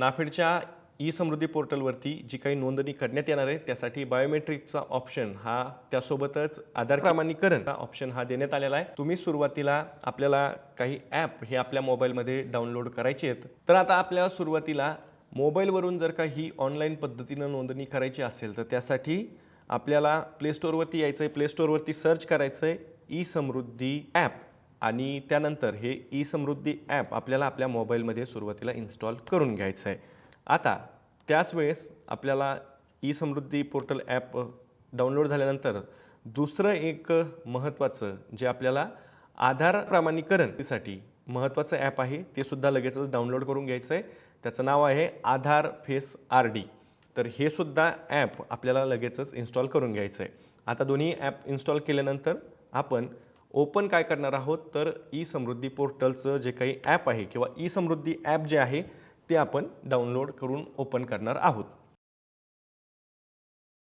नाफेडच्या ई समृद्धी पोर्टलवरती जी काही नोंदणी करण्यात येणार आहे त्यासाठी बायोमेट्रिकचा ऑप्शन हा त्यासोबतच आधार प्रमाणीकरण हा ऑप्शन हा देण्यात आलेला आहे. तुम्ही सुरुवातीला आपल्याला काही ॲप हे आपल्या मोबाईलमध्ये डाउनलोड करायचे आहेत. तर आता आपल्याला सुरुवातीला मोबाईलवरून जर का ही ऑनलाईन पद्धतीनं नोंदणी करायची असेल तर त्यासाठी आपल्याला प्ले स्टोअरवरती यायचं आहे प्ले स्टोअरवरती सर्च करायचं आहे ई समृद्धी ॲप. आणि त्यानंतर हे ई समृद्धी ॲप आपल्याला आपल्या मोबाईलमध्ये सुरुवातीला इन्स्टॉल करून घ्यायचं आहे. आता त्याच वेळेस आपल्याला e Samruddhi portal app download झाल्यानंतर दुसरं एक महत्त्वाचं जे आपल्याला आधार प्रमाणीकरणसाठी महत्त्वाचं ॲप आहे ते सुद्धा लगेचच डाउनलोड करून घ्यायचं आहे. त्याचं नाव आहे आधार फेस आर डी. तर हे सुद्धा ॲप आपल्याला लगेचच इन्स्टॉल करून घ्यायचं आहे. आता दोन्ही ॲप इन्स्टॉल केल्यानंतर आपण ओपन काय करणार आहोत? तर ई समृद्धी पोर्टलचं जे काही ॲप आहे किंवा ई समृद्धी ॲप जे आहे ते आपण डाउनलोड करून ओपन करणार आहोत.